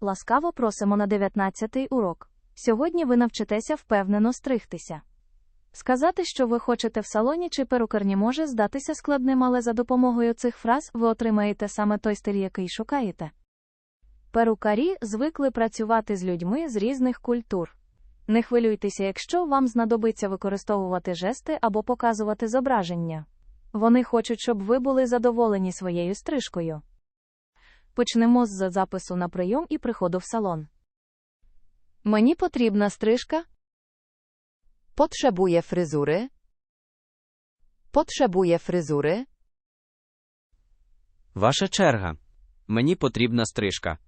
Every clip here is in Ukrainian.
Ласкаво просимо на 19-й урок. Сьогодні ви навчитеся впевнено стригтися. Сказати, що ви хочете в салоні чи перукарні може здатися складним, але за допомогою цих фраз ви отримаєте саме той стиль, який шукаєте. Перукарі звикли працювати з людьми з різних культур. Не хвилюйтеся, якщо вам знадобиться використовувати жести або показувати зображення. Вони хочуть, щоб ви були задоволені своєю стрижкою. Почнемо з запису на прийом і приходу в салон. Мені потрібна стрижка. Potrzebuję fryzury. Potrzebuję fryzury. Ваша черга. Мені потрібна стрижка.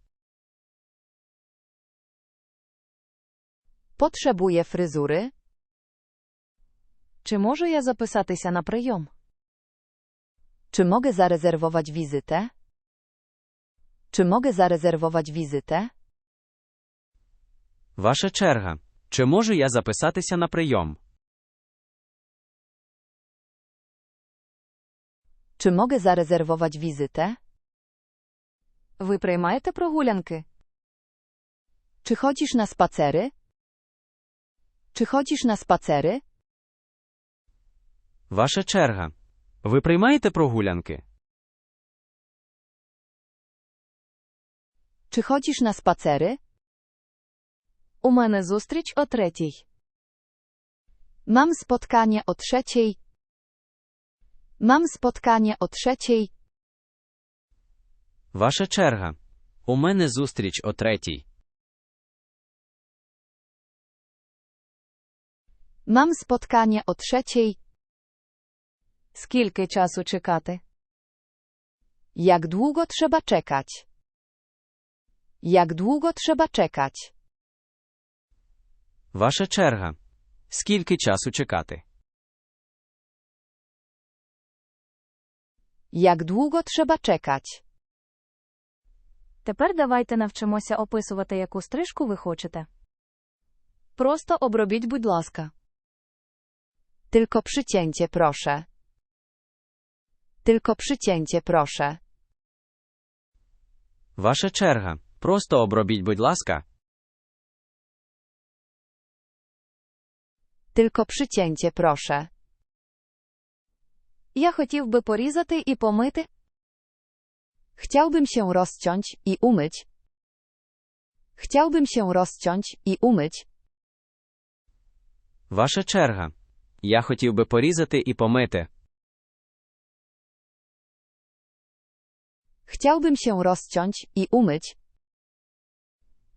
Potrzebuję fryzury. Чи можу я записатися на прийом? Czy mogę zarezerwować wizytę? Czy mogę zarezerwować wizytę? Ваша черга. Чи можу я записатися на прийом? Czy mogę zarezerwować wizytę? Ви приймаєте прогулянки? Czy chodzisz na spacery? Czy chodzisz na spacery? Ваша черга. Ви приймаєте прогулянки? Czy chodzisz na spacery? У мене зустріч о третій. Mam spotkanie o trzeciej. Mam spotkanie o trzeciej. Ваша черга. У мене зустріч о третій. Mam spotkanie o trzeciej. Скільки часу чекати? Jak długo trzeba czekać? Jak długo trzeba czekać? Ваша черга. Скільки часу чекати? Jak długo trzeba czekać? Тепер давайте навчимося описувати, яку стрижку ви хочете. Просто обробіть, будь ласка. Tylko przycięcie proszę. Tylko przycięcie proszę. Ваша черга. Просто обробіть, будь ласка. Tylko przycięcie proszę. Я хотів би порізати і помити. Chciałbym się rozciąć i umyć. Chciałbym się rozciąć i umyć. Ваша черга. Я хотів би порізати і помити. Chciałbym się rozciąć i umyć.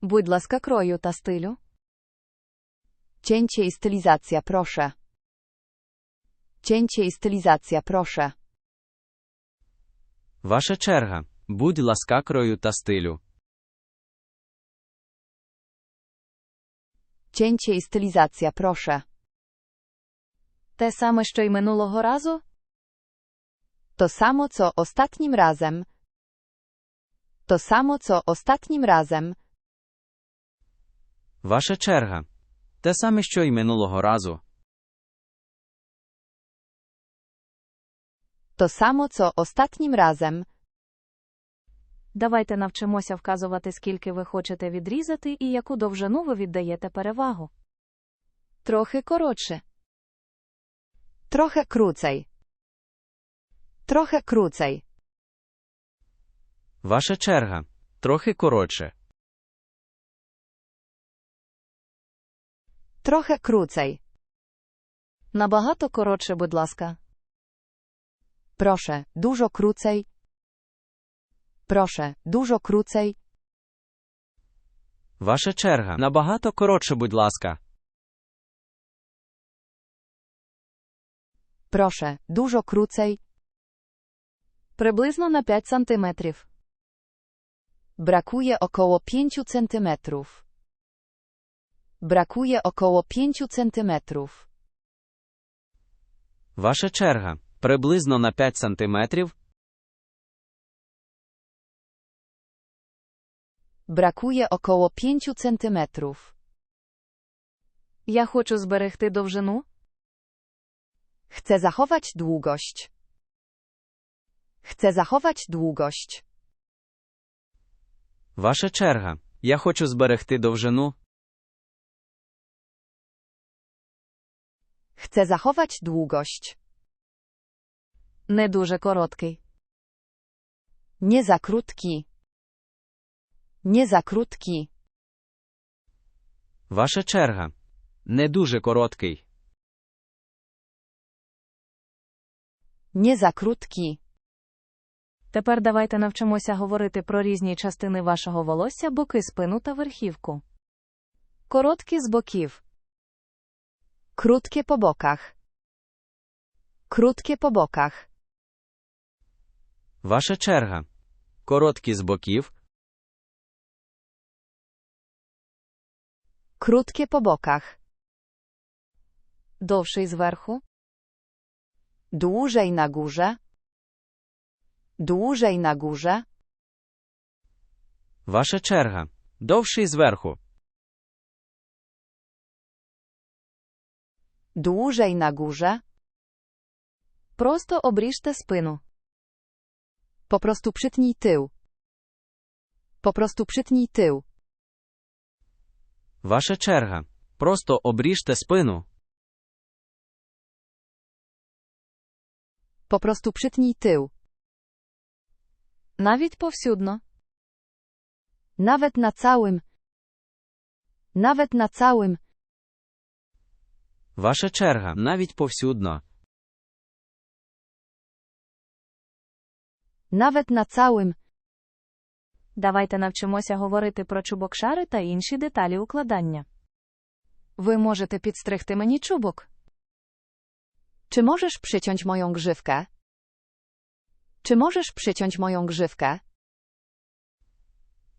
Будь ласка, крою та стилю. Cięcie i stylizacja proszę. Cięcie i stylizacja proszę. Ваша черга. Будь ласка крою та стилю. Cięcie i stylizacja proszę. Те саме, що й минулого разу. To samo co ostatnim razem. To samo co ostatnim razem. Ваша черга. Те саме, що й минулого разу. To samo co ostatnim razem. Давайте навчимося вказувати, скільки ви хочете відрізати і яку довжину ви віддаєте перевагу. Трохи коротше. Trochę krócej. Trochę krócej. Ваша черга. Трохи коротше. Trochę krócej. Набагато коротше, будь ласка. Proszę, dużo krócej. Proszę, dużo krócej. Ваша черга. Набагато коротше, будь ласка. Proszę, dużo krócej. Приблизно на 5 сантиметрів. Brakuje około 5 centymetrów. Brakuje około 5 centymetrów. Ваша черга. Приблизно на 5 сантиметрів. Brakuje około 5 centymetrów. Я хочу зберегти довжину. Chcę zachować długość. Chcę zachować długość. Ваша черга. Я хочу зберегти довжину. Chcę zachować długość. Не дуже короткий. Nie za krótki. Nie za krótki. Ваша черга. Не дуже короткий. Nie za krótki. Тепер давайте навчимося говорити про різні частини вашого волосся, боки, спину та верхівку. Короткі з боків. Krótkie po bokach. Krótkie po bokach. Ваша черга. Короткі з боків. Krótkie po bokach. Довший зверху. Dłużej na górze. Dłużej na górze. Ваша черга. Довший зверху. Dłużej na górze. Просто обріжте спину. Po prostu przytnij tył. Po prostu przytnij tył. Ваша черга. Просто обріжте спину. Po prostu przytnij tył. Навіть повсюдно. Nawet na całym. Nawet na całym. Ваша черга. Навіть повсюдно. Nawet na całym. Давайте навчимося говорити про чубок-шари та інші деталі укладання. Ви можете підстригти мені чубок. Czy możesz przyciąć moją grzywkę? Czy możesz przyciąć moją grzywkę?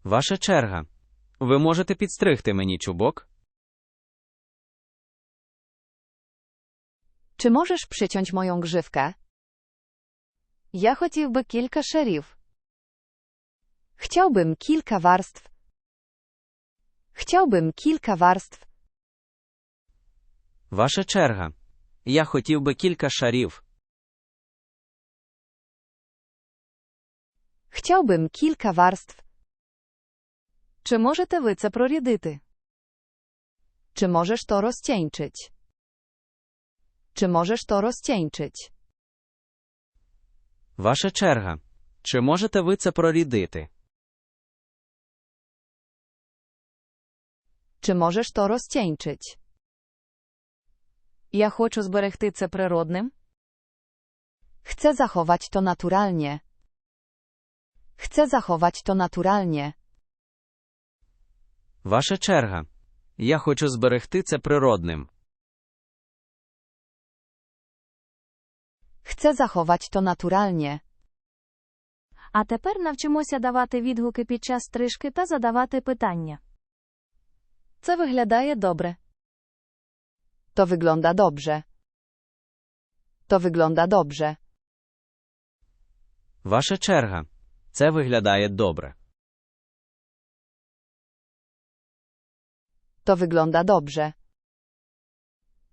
Ваша черга. Ви можете підстригти мені чубок? Czy możesz przyciąć moją grzywkę? Я хотів би кілька шарів. Chciałbym kilka warstw. Chciałbym kilka warstw. Ваша черга. Я хотів би кілька шарів. Chciałbym kilka warstw. Чи можете ви це прорядити? Czy możesz to rozcieńczyć? Czy możesz to rozcieńczyć? Ваша черга. Чи можете ви це прорідити? Czy możesz to rozcieńczyć? Я хочу зберегти це природним. Chcę zachować to naturalnie. Chcę zachować to naturalnie. Ваша черга. Я хочу зберегти це природним. Chcę zachować to naturalnie. А тепер навчимося давати відгуки під час стрижки та задавати питання. Це виглядає добре. To wygląda dobrze. To wygląda dobrze. Ваша черга. Це виглядає добре. To wygląda dobrze.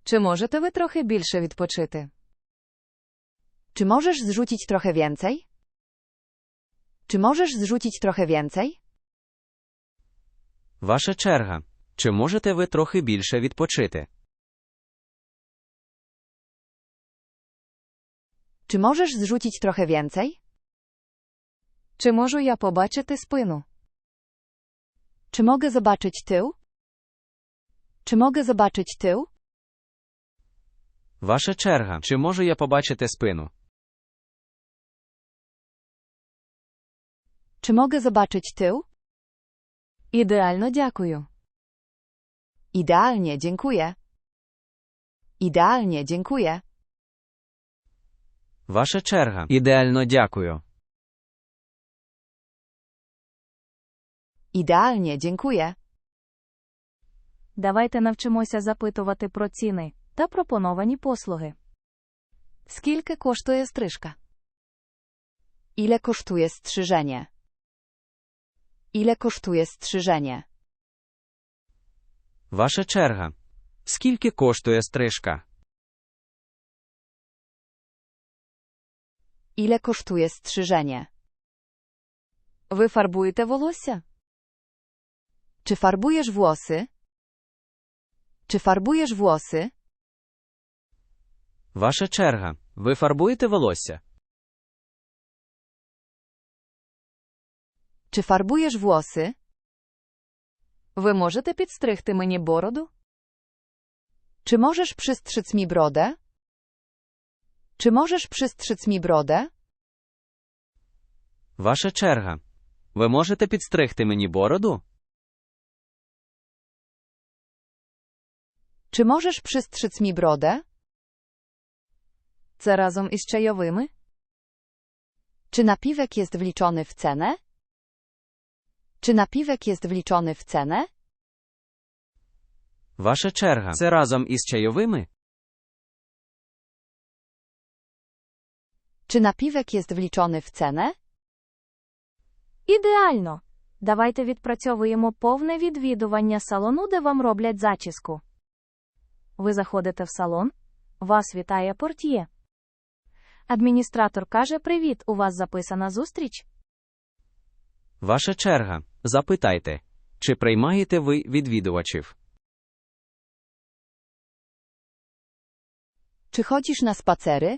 Чи можете ви трохи більше відпочити? Czy możesz zrzucić trochę więcej? Czy możesz zrzucić trochę więcej? Ваша черга. Чи можете ви трохи більше відпочити? Czy możesz zrzucić trochę więcej? Чи можу я побачити спину? Czy mogę zobaczyć tył? Czy mogę zobaczyć tył? Ваша черга. Чи можу я побачити спину? Czy mogę zobaczyć tył? Ідеально дякую. Idealnie, dziękuję. Idealnie, dziękuję. Ваша черга. Ідеально дякую. Idealnie, dziękuję. Давайте навчимося запитувати про ціни та пропоновані послуги. Скільки коштує стрижка? Ile kosztuje strzyżenie? Ile kosztuje strzyżenie? Ваша черга. Скільки коштує стрижка? Ile kosztuje strzyżenie? Ви фарбуєте волосся? Czy farbujesz włosy? Czy farbujesz włosy? Ваша черга. Ви фарбуєте волосся? Czy farbujesz włosy? Ви можете підстригти мені бороду? Czy możesz przystrzyc mi brodę? Czy możesz przystrzyc mi brodę? Ваша черга. Ви можете підстригти мені бороду? Czy możesz przystrzyc mi brodę? Це разом із чайовими? Czy napiwek jest wliczony w cenę? Czy napiwek jest wliczony w cenę? Ваша черга. Це разом із чайовими? Czy napiwek jest wliczony w cenę? Ідеально! Давайте відпрацьовуємо повне відвідування салону, де вам роблять зачіску. Ви заходите в салон. Вас вітає портьє. Адміністратор каже: Привіт, у вас записана зустріч. Ваша черга. Запитайте. Чи приймаєте ви відвідувачів? Czy chodzisz na spacery?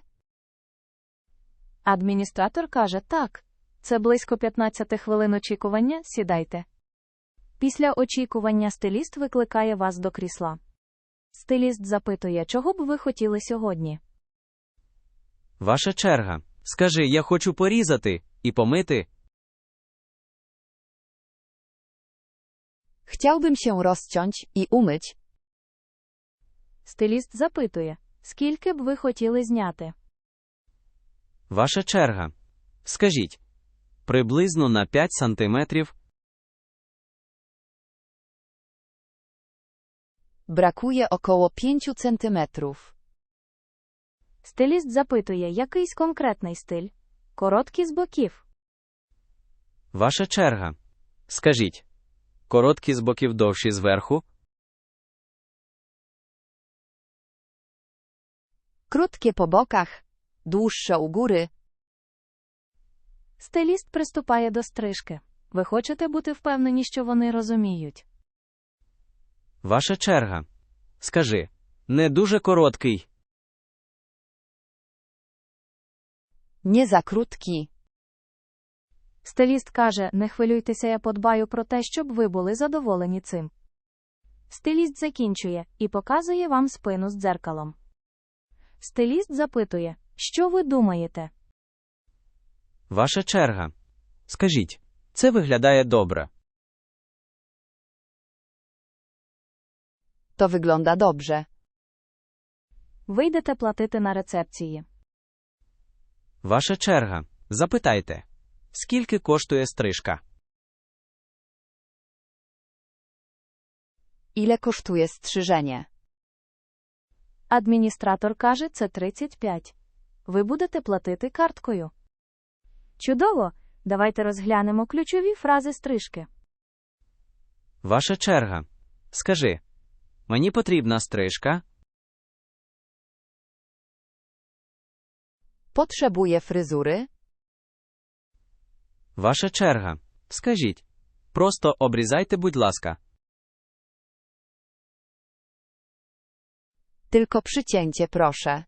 Адміністратор каже: Так. Це близько 15 хвилин очікування. Сідайте. Після очікування стиліст викликає вас до крісла. Стиліст запитує, чого б ви хотіли сьогодні. Ваша черга. Скажи, я хочу порізати і помити. Chciałbym się rozciąć i umyć. Стиліст запитує, скільки б ви хотіли зняти. Ваша черга. Скажіть. Приблизно на 5 сантиметрів. Brakuje około 5 centymetrów. Стиліст запитує, якийсь конкретний стиль. Короткі з боків. Ваша черга. Скажіть. Короткі з боків довші зверху. Krótkie po bokach, dłuższe u góry. Стиліст приступає до стрижки. Ви хочете бути впевнені, що вони розуміють. Ваша черга. Скажи. Не дуже короткий. Nie za krótki. Стиліст каже: не хвилюйтеся, я подбаю про те, щоб ви були задоволені цим. Стиліст закінчує і показує вам спину з дзеркалом. Стиліст запитує, що ви думаєте? Ваша черга. Скажіть. Це виглядає добре. To wygląda dobrze. Ви йдете платити на рецепції. Ваша черга. Запитайте. Скільки коштує стрижка? Ile kosztuje strzyżenie? Адміністратор каже, це 35. Ви будете платити карткою. Чудово! Давайте розглянемо ключові фрази стрижки. Ваша черга. Скажи. Мені потрібна стрижка. Potrzebuję fryzury. Ваша черга. Скажіть. Просто обрізайте, будь ласка. Tylko przycięcie proszę.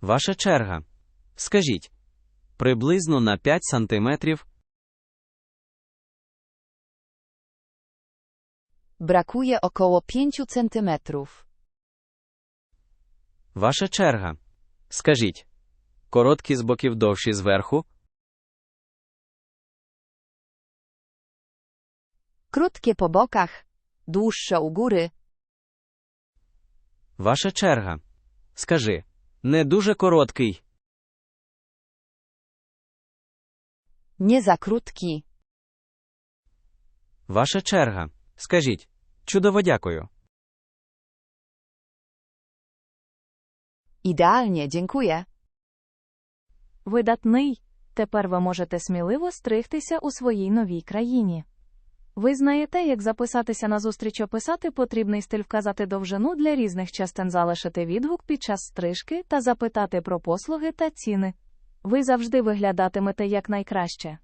Ваша черга. Скажіть. Приблизно на 5 сантиметрів. Brakuje około 5 centymetrów. Ваша черга. Скажіть. Короткі з боків довші зверху. Krótkie po bokach, dłuższe u góry. Ваша черга. Скажи. Не дуже короткий. Nie za krótki. Ваша черга. Скажіть. Чудово дякую. Idealnie, dziękuję. Видатний. Тепер ви можете сміливо стригтися у своїй новій країні. Ви знаєте, як записатися на зустріч описати потрібний стиль вказати довжину для різних частин залишити відгук під час стрижки та запитати про послуги та ціни. Ви завжди виглядатимете якнайкраще.